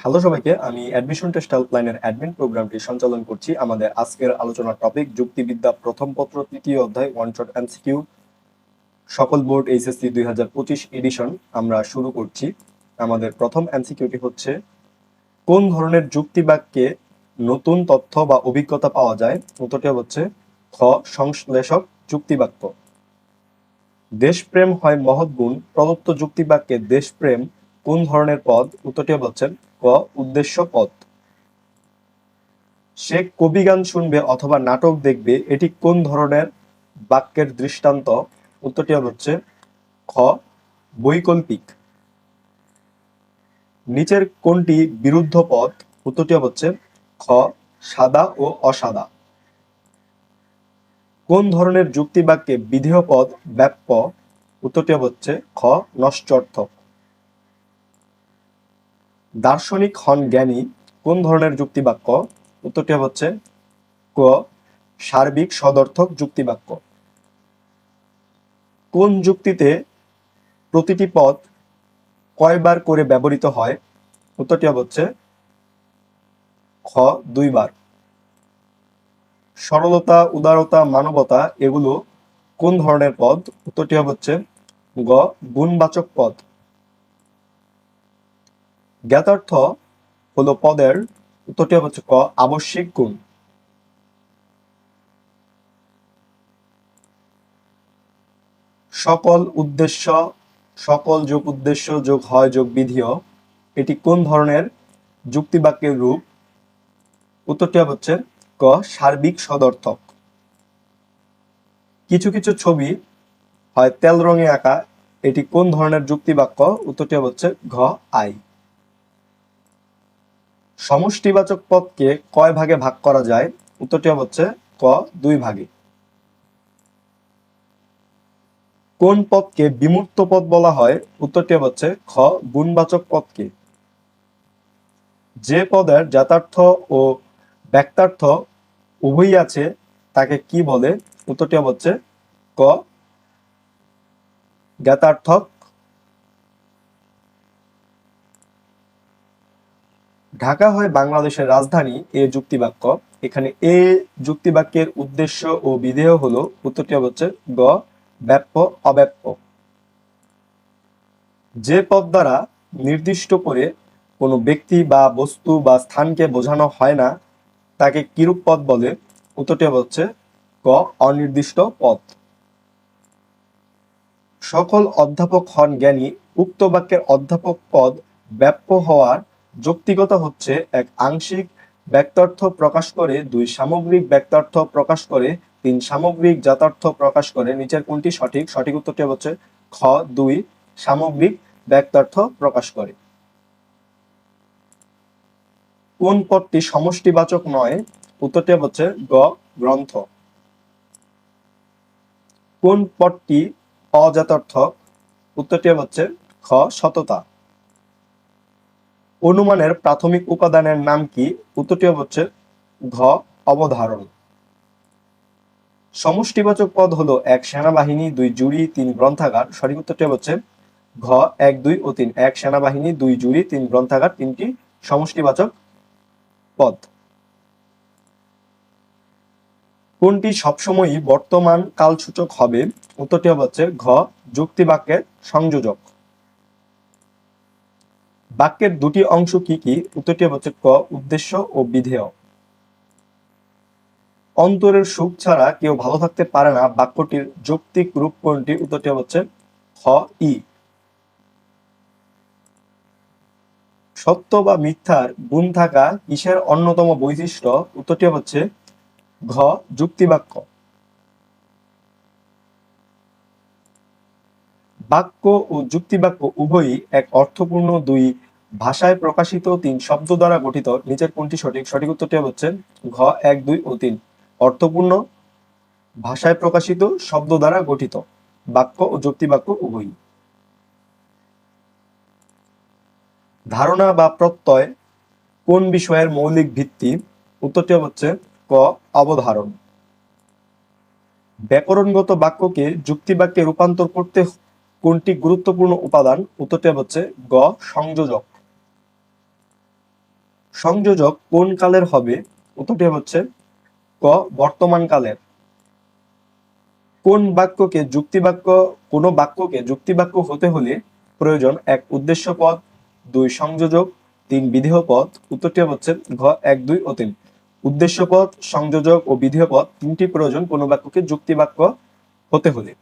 Hello সবাইকে, আমি admission test হেল্পলাইনের admin প্রোগ্রামটি সঞ্চালন করছি। আমাদের আজকের আলোচনার টপিক যুক্তিবিদ্যা প্রথম পত্র, তৃতীয় অধ্যায় ওয়ান শট এমসিকিউ সকল বোর্ড এইচএসসি দুই হাজার পঁচিশ এডিশন আমরা শুরু করছি। আমাদের প্রথম এমসিকিউটি হচ্ছে, কোন ধরনের যুক্তি বাক্যে নতুন তথ্য বা অভিজ্ঞতা পাওয়া যায়? উত্তরটি হচ্ছে, খ, সংশ্লেষক যুক্তিবাক্য। দেশপ্রেম হয় মহৎ গুণ, প্রদত্ত যুক্তিবাক্যে দেশপ্রেম কোন ধরনের পদ? উত্তরটি হচ্ছেন ক, উদ্দেশ্য পদ সে কবি গান শুনবে অথবা নাটক দেখবে, এটি কোন ধরনের বাক্যের দৃষ্টান্ত? উত্তরটি হচ্ছে, খ, বৈকল্পিক। নিচের কোনটি বিরুদ্ধ পদ উত্তরটি হচ্ছে, খ, সাদা ও অসাদা। কোন ধরনের যুক্তি বাক্যে বিধেয় পদ ব্যাপ্য? উত্তরটি হচ্ছে খ নশ্চর্থক দার্শনিক হন জ্ঞানী, কোন ধরনের যুক্তিবাক্য? উত্তরটি হচ্ছে ক, সার্বিক সদর্থক যুক্তিবাক্য। কোন যুক্তিতে প্রতিটি পদ কয়বার করে ব্যবহৃত হয়? উত্তরটি হচ্ছে খ, দুইবার। সরলতা, উদারতা, মানবতা, এগুলো কোন ধরনের পদ? উত্তরটি হচ্ছে গ, গুণবাচক পদ। জ্ঞাতার্থ হলো পদের, উত্তরটি হচ্ছে ক, আবশ্যিক গুণ। সকল উদ্দেশ্য, সকল যোগ উদ্দেশ্য, যোগ হয়, যোগ বিধিও এটি কোন ধরনের যুক্তিবাক্যের রূপ? উত্তরটি হচ্ছে ক, সার্বিক সদর্থক। কিছু কিছু ছবি হয় তেল রঙে আঁকা। এটি কোন ধরনের যুক্তিবাক্য? উত্তরটি হচ্ছে ঘ, আই। সমষ্টিবাচক পদকে কয় ভাগে ভাগ করা যায়? উত্তরটি হচ্ছে ক, দুই ভাগে। কোন পদকে বিমূর্ত পদ বলা হয়? উত্তরটি হচ্ছে খ, গুণবাচক পদকে। যে পদের যাতার্থ ও ব্যক্তার্থ উভয়ই আছে, তাকে কি বলে? উত্তরটি হচ্ছে ক, জ্ঞাতার্থক, ঢাকা হয় বাংলাদেশের রাজধানী, এ যুক্তিবাক্য। এখানে এ যুক্তিবাক্যের উদ্দেশ্য ও বিধেয় হলো, উত্তরটি হচ্ছে গ, ব্যাপ্য, অব্যাপ্য। যে পদ দ্বারা নির্দিষ্ট করে কোনো ব্যক্তি বা বস্তু বা স্থানকে বোঝানো হয় না তাকে কিরূপ পথ বলে? উত্তরটি হচ্ছে ক, অনির্দিষ্ট পথ। সকল অধ্যাপক হন জ্ঞানী, উক্ত বাক্যের অধ্যাপক পদ ব্যাপ্য হওয়ার যৌক্তিকতা হচ্ছে এক আংশিক ব্যক্তার্থ প্রকাশ করে, দুই সামগ্রিক ব্যক্তার্থ প্রকাশ করে, তিন সামগ্রিক জাতার্থ প্রকাশ করে। নিচের কোনটি সঠিক? সঠিক উত্তরটি হচ্ছে খ, দুই সামগ্রিক ব্যক্তার্থ প্রকাশ করে। কোন পদটি সমষ্টিবাচক নয়? উত্তরটি হচ্ছে গ গ্রন্থ। কোন পদটি অজাতার্থক উত্তরটি হচ্ছে খ সততা। অনুমানের প্রাথমিক উপাদানের নাম কি? উত্তরটি হচ্ছে ঘ অবধারণ। সমষ্টিবাচক পদ হলো এক সেনাবাহিনী, দুই জুড়ি, তিন গ্রন্থাগার। সঠিক উত্তরটি হচ্ছে ঘ, এক, দুই ও তিন। এক সেনাবাহিনী, দুই জুড়ি, তিন গ্রন্থাগার, তিনটি সমষ্টিবাচক পদ কোনটি সবসময়ই বর্তমান কালসূচক হবে, উত্তরটি হচ্ছে ঘ যুক্তিবাক্যের সংযোজক। বাক্যের দুটি অংশ কি কি, উত্তরটি হচ্ছে ক, উদ্দেশ্য ও বিধেয়। অন্তরের সুখ ছাড়া কেউ ভালো থাকতে পারে না, বাক্যটির যৌক্তিক রূপ কোনটি, উত্তরটি হচ্ছে খ, ই। সত্য বা মিথ্যার গুণ থাকা কিসের অন্যতম বৈশিষ্ট্য? উত্তরটি হচ্ছে ঘ, যুক্তিবাক্য। বাক্য ও যুক্তিবাক্য উভয়ই এক অর্থপূর্ণ দুই ভাষায় প্রকাশিত তিন শব্দ দ্বারা গঠিত। নিচের কোনটি সঠিক? সঠিক উত্তরটি হচ্ছে ঘ, এক, দুই ও তিন। অর্থপূর্ণ ভাষায় প্রকাশিত শব্দ দ্বারা গঠিত। বাক্য ও যুক্তিবাক্য উভয়ই। ধারণা বা প্রত্যয় কোন বিষয়ের মৌলিক ভিত্তি? উত্তরটি হচ্ছে ক, অবধারণ। ব্যাকরণগত বাক্যকে যুক্তি যুক্তিবাক্যে রূপান্তর করতে কোনটি গুরুত্বপূর্ণ উপাদান? উত্তরটি হচ্ছে গ, সংযোজক। সংযোজক কোন কালের হবে? উত্তরটি হচ্ছে ক, বর্তমান কালের। কোন বাক্যকে যুক্তিবাক্য, কোন বাক্যকে যুক্তিবাক্য হতে হলে প্রয়োজন এক উদ্দেশ্য পদ দুই সংযোজক, তিন বিধেয় পদ উত্তরটি হচ্ছে ঘ, এক, দুই ও তিন। উদ্দেশ্য পদ সংযোজক ও বিধেয় পথ তিনটি প্রয়োজন, কোনো বাক্যকে যুক্তি বাক্য হতে হলে।